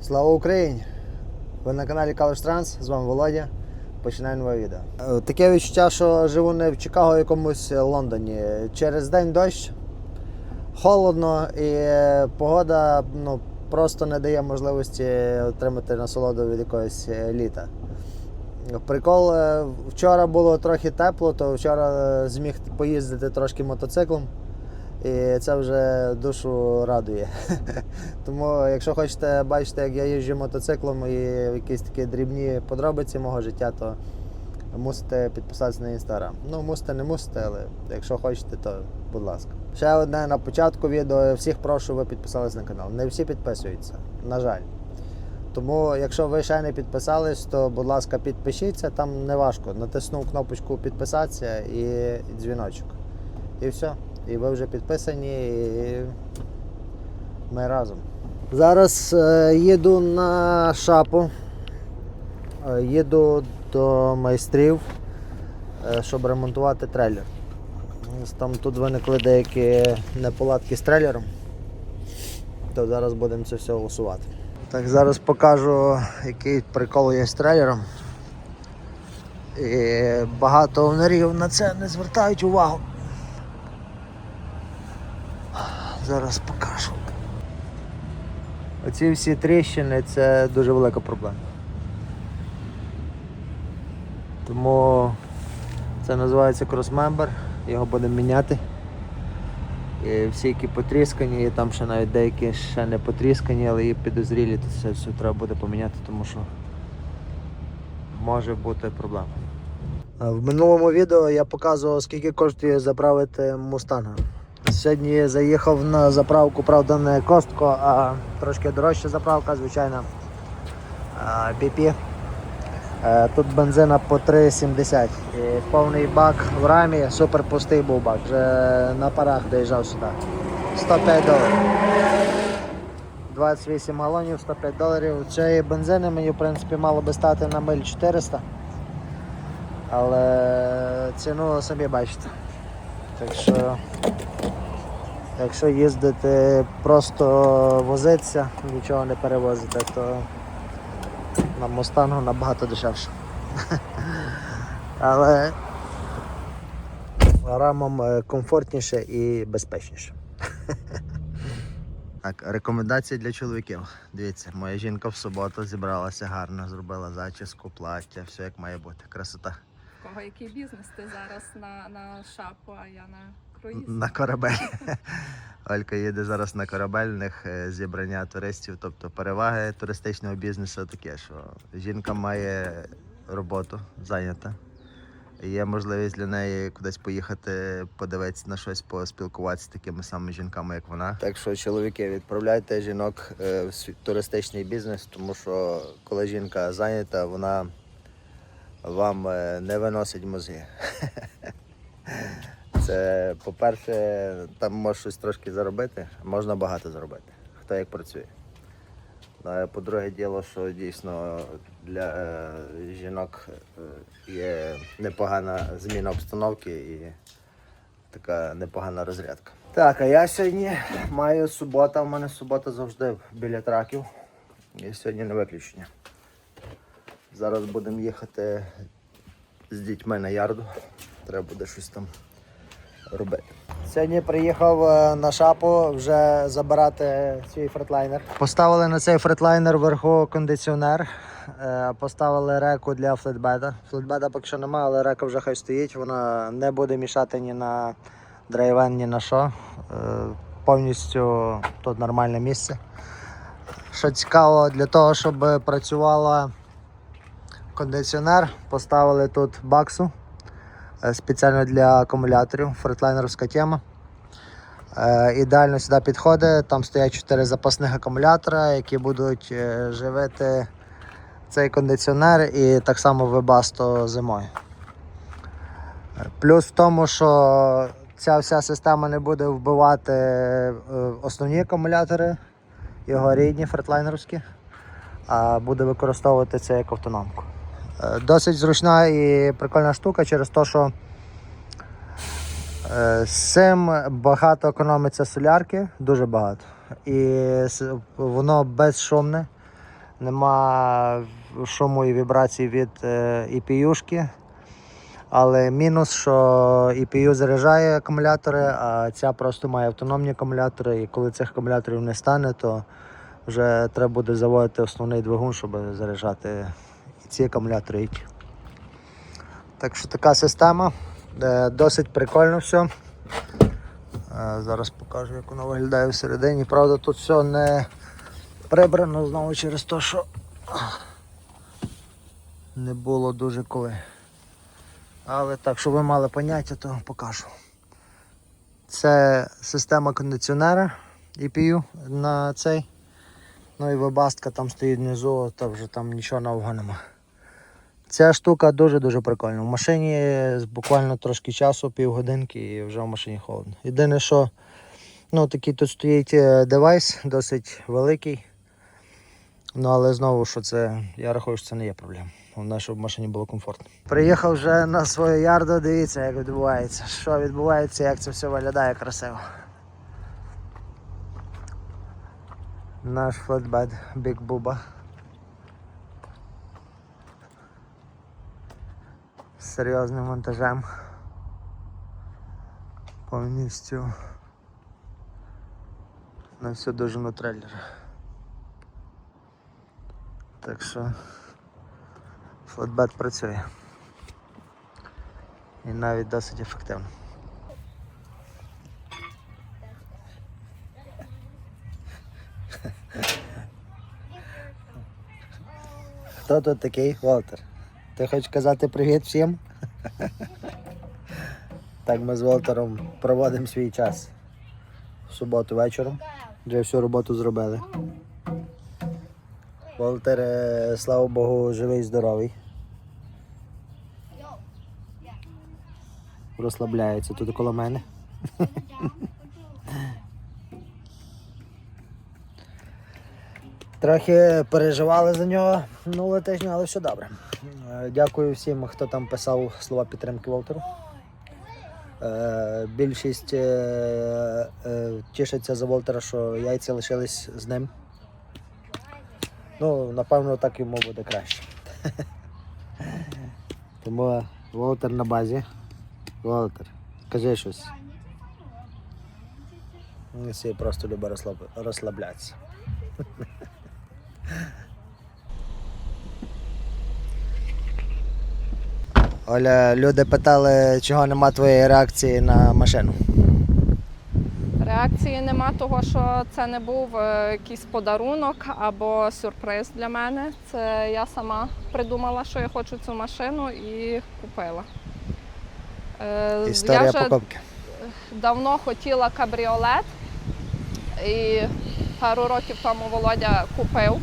Слава Україні! Ви на каналі College Trans, з вами Володя. Починаємо нове відео. Е, Таке відчуття, що живу не в Чикаго, а в якомусь Лондоні. Через день дощ, холодно і е, погода ну, просто не дає можливості отримати насолоду від якогось е, літа. Прикол, е, вчора було трохи тепло, то вчора е, зміг поїздити трошки мотоциклом. І це вже душу радує. Тому, якщо хочете бачити, як я їжджу мотоциклом і якісь такі дрібні подробиці мого життя, то мусите підписатися на інстаграм. Ну, мусите, не мусите, але якщо хочете, то будь ласка. Ще одне на початку відео. Всіх прошу, ви підписались на канал. Не всі підписуються, на жаль. Тому, якщо ви ще не підписались, то будь ласка, підпишіться, там не важко. Натиснув кнопочку підписатися і дзвіночок. І все. І ви вже підписані, і ми разом. Зараз е, їду на шапу. Е, їду до майстрів, е, щоб ремонтувати трейлер. Там тут виникли деякі неполадки з трейлером. То зараз будемо це все усувати. Так, зараз покажу, який прикол є з трейлером. І багато овнерів на це не звертають увагу. Зараз покажу. Оці всі тріщини це дуже велика проблема. Тому це називається кросмембер, його будемо міняти. І всі, які потріскані, і там ще навіть деякі ще не потріскані, але і підозрілі, то це все треба буде поміняти, тому що може бути проблема. В минулому відео я показував, скільки коштує заправити мустанга. Сьогодні я заїхав на заправку, правда, не Костко, а трошки дорожча заправка, звичайно. BP. Е, Тут бензина по 3,70. І повний бак в рамі, супер пустий був бак. Вже на парах доїжджав сюди. 105 доларів. 28 галонів, 105 доларів. Цієї бензини мені в принципі мало би стати на миль 400. Але ціну самі бачите. Так що Якщо їздити просто возитися, нічого не перевозити, то на Мустангу набагато дешевше. Але рамом е, комфортніше і безпечніше. Так, рекомендації для чоловіків. Дивіться, моя жінка в суботу зібралася гарно, зробила зачіску, плаття, все як має бути. Красота. У Кого який бізнес ти зараз на, на шапу, а я на круїз? На корабель. Олька їде зараз на корабельних е, зібрання туристів, тобто переваги туристичного бізнесу таке, що жінка має роботу зайнята. Є можливість для неї кудись поїхати, подивитися на щось, поспілкуватися з такими самими жінками, як вона. Так що, чоловіки, відправляйте жінок е, в туристичний бізнес, тому що коли жінка зайнята, вона вам е, не виносить мозги. Це, по-перше, там можна щось трошки заробити, можна багато заробити, хто як працює. Ну, по-друге, діло, що дійсно для е, жінок е, є непогана зміна обстановки і така непогана розрядка. Так, а я сьогодні маю субота, у мене субота завжди біля траків. І сьогодні не виключення. Зараз будемо їхати з дітьми на ярду. Треба буде щось там робити. Сьогодні приїхав е, на шапу вже забирати свій фретлайнер. Поставили на цей фретлайнер вверху кондиціонер. е, Поставили реку для флетбеда. Флетбеда поки що немає, але река вже хай стоїть. Вона не буде мішати ні на драйвен, ні на що. Е, Повністю тут нормальне місце. Що цікаво, для того, щоб працювала кондиціонер, поставили тут баксу спеціально для акумуляторів, фретлайнерська тема. Е, Ідеально сюди підходить. Там стоять 4 запасних акумулятора, які будуть е, живити цей кондиціонер і так само вебасто зимою. Е, Плюс в тому, що ця вся система не буде вбивати е, основні акумулятори, його рідні фретлайнерські, а буде використовувати це як автономку. Е, Досить зручна і прикольна штука через те, що е, з цим багато економиться солярки, дуже багато. І воно безшумне. нема шуму і вібрацій від е, EPU-шки. Але мінус, що EPU заряджає акумулятори, а ця просто має автономні акумулятори. І коли цих акумуляторів не стане, то вже треба буде заводити основний двигун, щоб заряджати ці акумулятори. і. Так що така система. Е, Досить прикольно все. Е, Зараз покажу, як воно виглядає всередині. Правда, тут все не прибрано знову через те, що не було дуже коли. Але так, щоб ви мали поняття, то покажу. Це система кондиціонера EPU на цей. Ну і вебастка там стоїть внизу, то вже там нічого нового нема. Ця штука дуже-дуже прикольна. В машині буквально трошки часу, півгодинки і вже в машині холодно. Єдине, що ну, такий тут стоїть е, девайс, досить великий. Ну але знову, що це, я рахую, що це не є проблема. Головне, щоб в машині було комфортно. Приїхав вже на свою ярду, дивіться, як відбувається. Що відбувається, як це все виглядає красиво. Наш флетбед Big Буба. Серйозним монтажем. Повністю на всю дожину трейлера. Так що флетбет працює. І навіть досить ефективно. Хто тут такий? Волтер. Ти хочеш казати привіт всім? Так, ми з Волтером проводимо свій час. В суботу вечором. Вже всю роботу зробили. Волтер, е, слава Богу, живий, здоровий. Розслабляється тут коло мене. Трохи переживали за нього минулого тижня, але все добре. Е, Дякую всім, хто там писав слова підтримки Волтеру. Е, Більшість е, тішиться за Волтера, що яйця лишились з ним. Ну, напевно, так йому буде краще. Тому Волтер на базі. Волтер, кажи щось. Всі просто любить розслаб... розслаблятися. Оля, люди питали, чого нема твоєї реакції на машину. Реакції нема того, що це не був е, якийсь подарунок або сюрприз для мене. Це я сама придумала, що я хочу цю машину і купила. Е, Історія я вже покупки. давно хотіла кабріолет, і пару років тому Володя купив.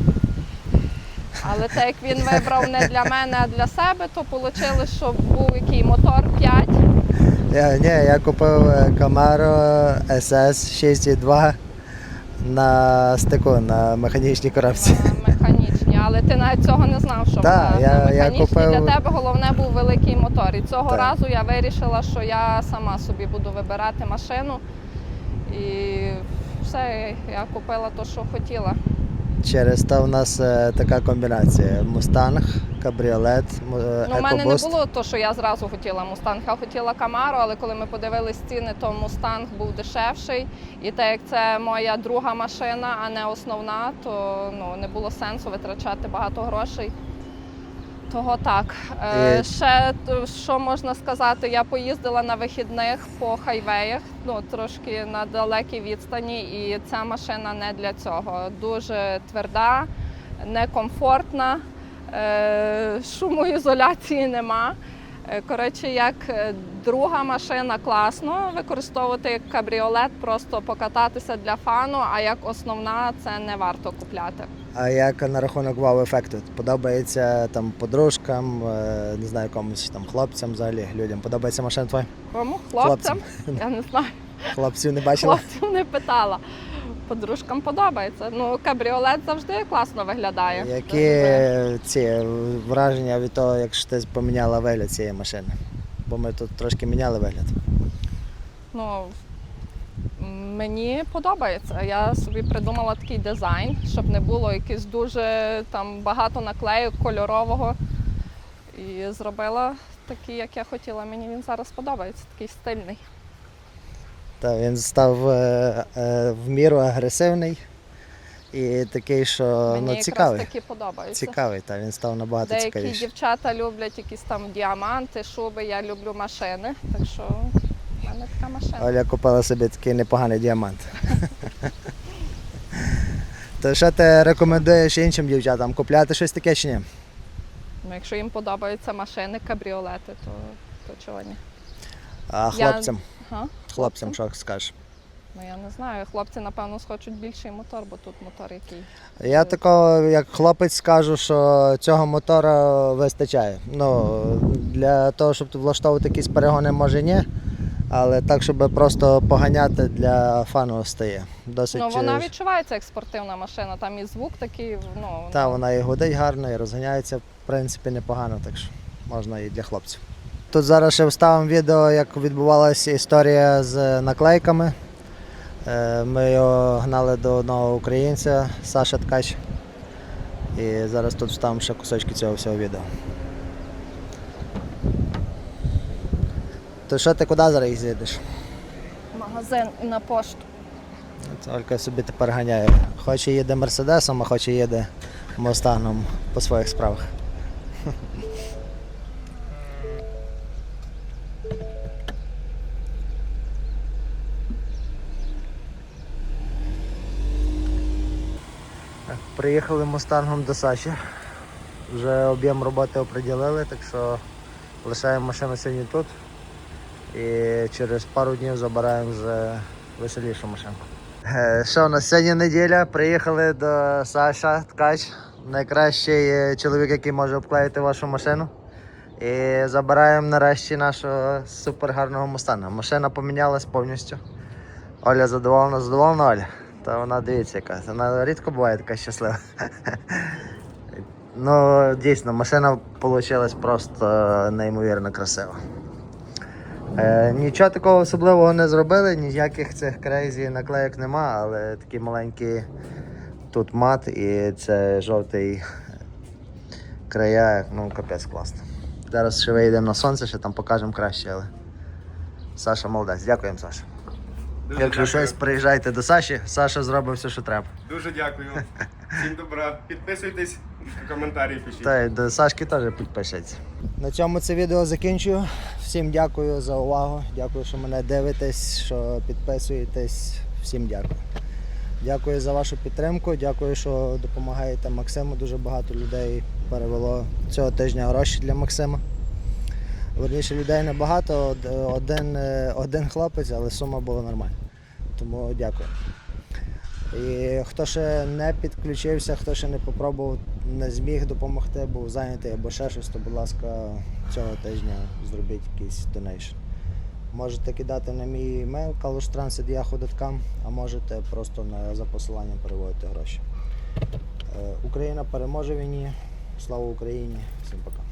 Але так як він вибрав не для мене, а для себе, то вийшло, що був який мотор 5. Я, ні, я купив е, Camaro SS 6.2 на стику на механічній коробці. е, механічні, але ти навіть цього не знав, що вона я- на я купив- Для тебе головне був великий мотор. І цього Так. разу я вирішила, що я сама собі буду вибирати машину. І все, я купила те, що хотіла. Через те в нас е, така комбінація: Мустанг, кабріолет, м- е, Ну, у мене не було то, що я зразу хотіла Мустанг. Я хотіла Камару, але коли ми подивились ціни, то Мустанг був дешевший. І так як це моя друга машина, а не основна, то ну, не було сенсу витрачати багато грошей. Того так. Е, Ще що можна сказати, я поїздила на вихідних по хайвеях, ну трошки на далекій відстані, і ця машина не для цього. Дуже тверда, некомфортна, е, шумоізоляції нема. Е, Коротше, як е, друга машина класно використовувати як кабріолет, просто покататися для фану, а як основна це не варто купляти. А як на рахунок вау-ефекту? Подобається там подружкам, е, не знаю, комусь там хлопцям взагалі, людям. Подобається машина твоя? Кому? Хлопцям? Я не знаю. Хлопців не бачила? Хлопців не питала. Подружкам подобається. Ну, кабріолет завжди класно виглядає. Які ці враження від того, якщо ти поміняла вигляд цієї машини? Бо ми тут трошки міняли вигляд. Ну, Мені подобається. Я собі придумала такий дизайн, щоб не було якийсь дуже там багато наклеїк кольорового. І зробила такий, як я хотіла. Мені він зараз подобається, такий стильний. Та він став е, е, в міру агресивний і такий, що Мені ну, цікавий. такі подобаються. Цікавий, та він став набагато Деякі цікавіший. дівчата люблять якісь там діаманти, шуби, я люблю машини. Так що мене така машина. Оля купила собі такий непоганий діамант. То що ти рекомендуєш іншим дівчатам? Купляти щось таке чи ні? Ну, якщо їм подобаються машини, кабріолети, то, то чого ні? А Я- хлопцям? Ага. Хлопцям що скажеш? Ну я не знаю. Хлопці, напевно, схочуть більший мотор, бо тут мотор який. Я такого, як хлопець, скажу, що цього мотора вистачає. Ну, для того, щоб влаштовувати якісь перегони, може ні. Але так, щоб просто поганяти для фану стає. Досить. Ну вона е, відчувається як спортивна машина, там і звук такий, ну Та, вона і гудить гарно, і розганяється, в принципі, непогано, так що можна і для хлопців. Тут зараз ще вставимо відео, як відбувалася історія з наклейками. Е, Ми його гнали до одного українця, Саша Ткач. І зараз тут вставимо ще кусочки цього всього відео. То що ти куди зараз їздиш? магазин і на пошту. Олька собі тепер ганяє. Хоче їде Мерседесом, а хоче їде Мустангом по своїх справах. Приїхали мустангом до Саші. Вже об'єм роботи оприділили, так що лишаємо машину сьогодні тут. І через пару днів забираємо вже веселішу машинку. Е, Що, у нас сьогодні неділя, приїхали до Саша Ткач, найкращий чоловік, який може обклеїти вашу машину. І забираємо нарешті нашого супер гарного мустанга. Машина помінялась повністю. Оля задоволена, задоволена Оля. Та вона дивіться яка. Вона рідко буває така щаслива. Ну, дійсно, машина вийшла просто неймовірно красива. Е, нічого такого особливого не зробили, ніяких цих крейзі наклеїк нема, але такі маленькі тут мат і це жовтий края, ну капець класно. Зараз ще вийдемо на сонце, ще там покажемо краще, але Саша молодець. Дякуємо, Саша. Дуже Якщо дякую. щось, приїжджайте до Саші, Саша зробить все, що треба. Дуже дякую. Всім добра. Підписуйтесь, коментарі пишіть. Та й до Сашки теж підпишеться. На цьому це відео закінчую. Всім дякую за увагу. Дякую, що мене дивитесь, що підписуєтесь. Всім дякую. Дякую за вашу підтримку. Дякую, що допомагаєте Максиму. Дуже багато людей перевело цього тижня гроші для Максима. Верніше людей небагато, один, е, один хлопець, але сума була нормальна. Тому дякую. І хто ще не підключився, хто ще не попробував, не зміг допомогти, був зайнятий або ще щось, то, будь ласка, цього тижня зробіть якийсь донейшн. Можете кидати на мій емейл kalushtransit.yahoo.com, а можете просто на, за посиланням переводити гроші. Е, Україна переможе війні. Слава Україні! Всім пока.